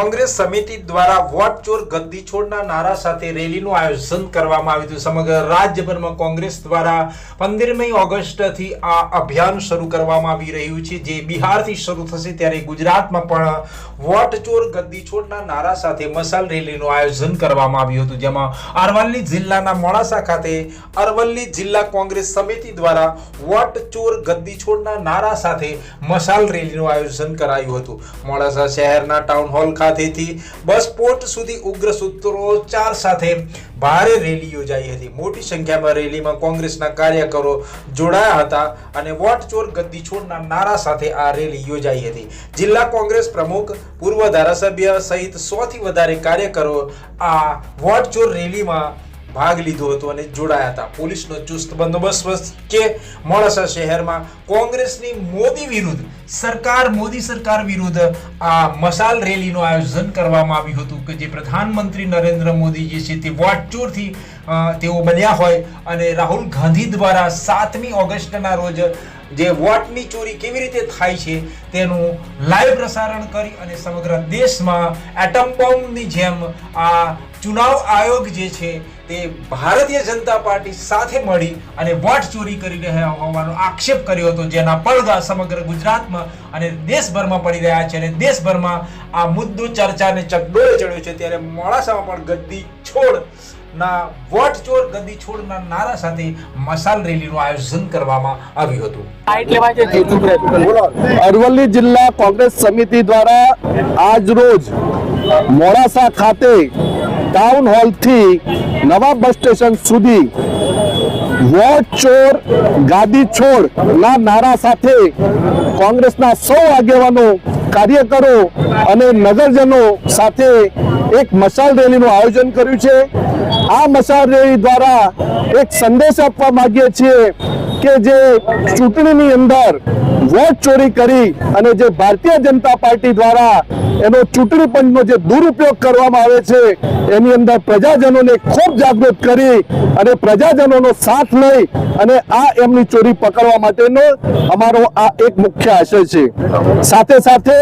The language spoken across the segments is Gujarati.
કોંગ્રેસ સમિતિ દ્વારા વોટ ચોર ગદ્દી છોડના નારા સાથે રેલીનું આયોજન કરવામાં આવ્યું હતું. સમગ્ર રાજ્યભરમાં કોંગ્રેસ દ્વારા પંદરમી ઓગસ્ટથી આ અભિયાન શરૂ કરવામાં આવી રહ્યું છે. જે બિહારથી શરૂ થશે ત્યારે ગુજરાતમાં પણ વોટ ચોર ગદ્દી છોડના નારા સાથે મસાલ રેલીનું આયોજન કરવામાં આવ્યું હતું. જેમાં અરવલ્લી જિલ્લાના મોડાસા ખાતે અરવલ્લી જિલ્લા કોંગ્રેસ સમિતિ દ્વારા વોટ ચોર ગદ્દી છોડના નારા સાથે મશાલ રેલીનું આયોજન કરાયું હતું. મોડાસા શહેરના ટાઉન હોલ ખાતેથી બસપોર્ટ સુધી ઉગ્ર સૂત્રોચ્ચાર સાથે ભારે રેલી યોજાઈ હતી. મોટી સંખ્યામાં રેલીમાં કોંગ્રેસના કાર્યકરો જોડાયા હતા અને વોટ ચોર ગદ્દી છોડના નારા સાથે આ રેલી યોજાઈ હતી. જિલ્લા કોંગ્રેસ પ્રમુખ, પૂર્વ ધારાસભ્ય સહિત સો થી વધારે કાર્યકરો આ વોટ ચોર રેલીમાં ભાગ લીધો હતો અને જોડાયા હતા. પોલીસનો ચુસ્ત બંદોબસ્ત કે મોડાસા શહેરમાં કોંગ્રેસની મોદી વિરુદ્ધ, સરકાર, મોદી સરકાર વિરુદ્ધ આ મશાલ રેલીનું આયોજન કરવામાં આવ્યું હતું કે જે પ્રધાનમંત્રી નરેન્દ્ર મોદી જે છે તે વોટચોરથી તેઓ બન્યા હોય અને રાહુલ ગાંધી દ્વારા સાતમી ઓગસ્ટના રોજ જે વોટની ચોરી કેવી રીતે થાય છે તેનું લાઈવ પ્રસારણ કરી અને સમગ્ર દેશમાં એટમ બોમ્બની જેમ આ ચુનાવ આયોગ જે છે તે ભારતીય જનતા પાર્ટી સાથે મળી અને વોટ ચોરી કરી રહ્યા હોવાનો આક્ષેપ કર્યો હતો જેના પડઘા સમગ્ર ગુજરાતમાં અને દેશભરમાં પડી રહ્યા છે અને દેશભરમાં આ મુદ્દો ચર્ચાને ચકડોળે ચડ્યો છે. ત્યારે મોડાસામાં પણ ગદ્દી છોડ ના વોટ ચોર ગદ્દી છોડના નારા સાથે મસાલ રેલીનું આયોજન કરવામાં આવ્યું હતું. અરવલ્લી જિલ્લા કોંગ્રેસ સમિતિ દ્વારા આજ રોજ મોડાસા ખાતે ટાઉન હોલથી નવા બસ સ્ટેશન સુધી વોટ ચોર, ગાદી છોડ ના નારા સાથે કોંગ્રેસના સૌ આગેવાનો, કાર્યકરો અને નગરજનો સાથે એક મશાલ રેલીનું આયોજન કર્યું છે. આ મશાલ રેલી દ્વારા એક સંદેશ આપવા માગીએ છીએ કે જે ચૂંટણીની અંદર વોટ ચોરી કરી અને જે ભારતીય જનતા પાર્ટી દ્વારા એનો ચૂંટણી પંચનો જે દુરુપયોગ કરવામાં આવે છે, એની અંદર પ્રજાજનોને ખૂબ જાગૃત કરી અને પ્રજાજનોનો સાથ લઈ અને આ એમની ચોરી પકડવા માટેનો અમારો આ એક મુખ્ય આશય છે. સાથે સાથે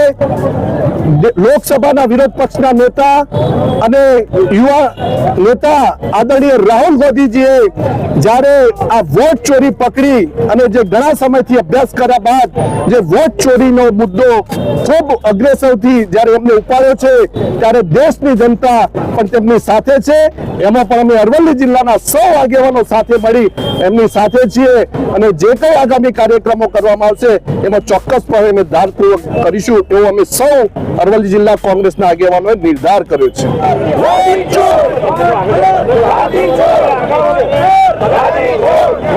લોકસભાના વિરોધ પક્ષના નેતા અને યુવા નેતા આદરણીય રાહુલ ગાંધીજીએ જ્યારે આ વોટ ચોરી પકડી અને જે ઘણા સમયથી અભ્યાસ કર્યા બાદ જે વોટ ચોરીનો મુદ્દો ખૂબ અગ્રેસરથી જ્યારે એમને ઉપાડ્યો છે, ત્યારે દેશની જનતા પણ તેમની સાથે છે. એમાં પણ અમે અરવલ્લી જિલ્લાના સૌ આગેવાનો સાથે મળી એમની સાથે છીએ અને જે કંઈ આગામી કાર્યક્રમો કરવામાં આવશે, એમાં ચોક્કસપણે અમે ધારપૂર્વક કરીશું. એવું અમે સૌ અરવલ્લી જિલ્લા કોંગ્રેસના આગેવાનોએ નિર્ધાર કર્યો છે. રાજી